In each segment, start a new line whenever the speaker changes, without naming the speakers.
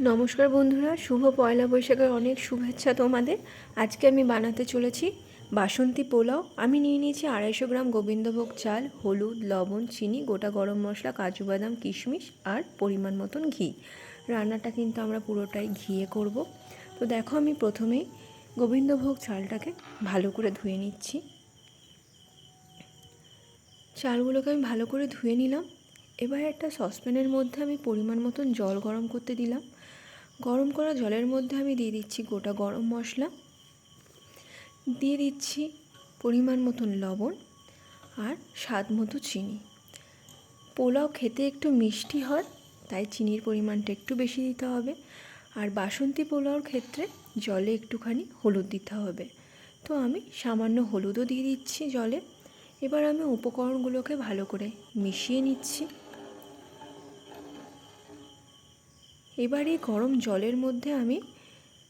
নমস্কার বন্ধুরা, শুভ পয়লা বৈশাখের অনেক শুভেচ্ছা তোমাদের। আজকে আমি বানাতে চলেছি বাসন্তী পোলাও। আমি নিয়ে নিয়েছি আড়াইশো গ্রাম গোবিন্দভোগ চাল, হলুদ, লবণ, চিনি, গোটা গরম মশলা, কাজু বাদাম, কিশমিশ আর পরিমাণ মতন ঘি। রান্নাটা কিন্তু আমরা পুরোটাই ঘিয়ে করব। তো দেখো আমি প্রথমেই গোবিন্দভোগ চালটাকে ভালো করে ধুয়ে নিচ্ছি। চালগুলোকে আমি ভালো করে ধুয়ে নিলাম। এবার একটা সসপ্যানের মধ্যে আমি পরিমাণ মতন জল গরম করতে দিলাম। গরম করা জলের মধ্যে আমি দিয়ে দিচ্ছি গোটা গরম মশলা। দিয়ে দিচ্ছি পরিমাণ মতন লবণ আর স্বাদ মতো চিনি। পোলাও খেতে একটু মিষ্টি হয়, তাই চিনির পরিমাণটা একটু বেশি দিতে হবে। আর বাসন্তী পোলাওর ক্ষেত্রে জলে একটুখানি হলুদ দিতে হবে। তো আমি সামান্য হলুদও দিয়ে দিচ্ছি জলে। এবার আমি উপকরণগুলোকে ভালো করে মিশিয়ে নিচ্ছি। এবার এই গরম জলের মধ্যে আমি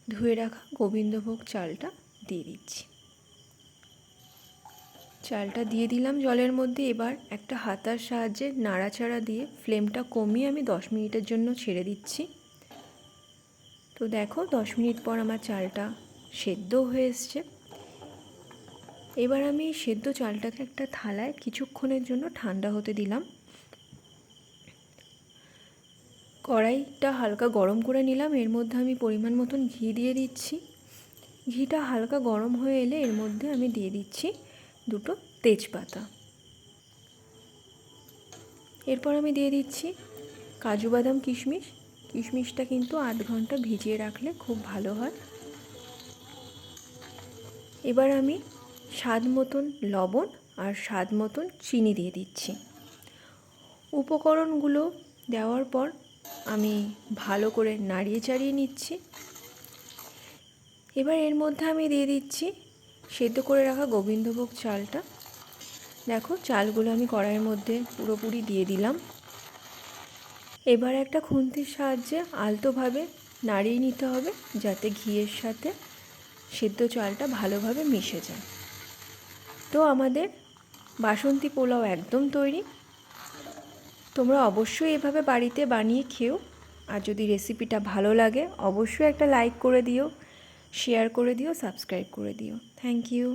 ধুয়ে রাখা গোবিন্দভোগ চালটা দিয়ে দিচ্ছি। চালটা দিয়ে দিলাম জলের মধ্যে। এবার একটা হাতার সাহায্যে নাড়াচাড়া দিয়ে ফ্লেমটা কমিয়ে আমি দশ মিনিটের জন্য ছেড়ে দিচ্ছি। তো দেখো দশ মিনিট পর আমার চালটা সেদ্ধ হয়ে এসছে। এবার আমি সেদ্ধ চালটাকে একটা থালায় কিছুক্ষণের জন্য ঠান্ডা হতে দিলাম। কড়াইটা হালকা গরম করে নিলাম। এর মধ্যে আমি পরিমাণ মতন ঘি দিয়ে দিচ্ছি। ঘিটা হালকা গরম হয়ে এলে এর মধ্যে আমি দিয়ে দিচ্ছি দুটো তেজপাতা। এরপর আমি দিয়ে দিচ্ছি কাজু বাদাম কিশমিশ। কিশমিশটা কিন্তু আধ ঘণ্টা ভিজিয়ে রাখলে খুব ভালো হয়। এবার আমি স্বাদ মতন লবণ আর স্বাদ মতন চিনি দিয়ে দিচ্ছি। উপকরণগুলো দেওয়ার পর আমি ভালো করে নাড়িয়ে চাড়িয়ে নিচ্ছি। এবার এর মধ্যে আমি দিয়ে দিচ্ছি সেদ্ধ করে রাখা গোবিন্দভোগ চালটা। দেখো চালগুলো আমি কড়াইয়ের মধ্যে পুরোপুরি দিয়ে দিলাম। এবার একটা খুন্তির সাহায্যে আলতোভাবে নাড়িয়ে নিতে হবে যাতে ঘিয়ের সাথে সেদ্ধ চালটা ভালোভাবে মিশে যায়। তো আমাদের বাসন্তী পোলাও একদম তৈরি। তোমরা অবশ্যই এভাবে বাড়িতে বানিয়ে খেও। আর যদি রেসিপিটা ভালো লাগে, অবশ্যই একটা লাইক করে দিও শেয়ার করে দিও সাবস্ক্রাইব করে দিও। Thank you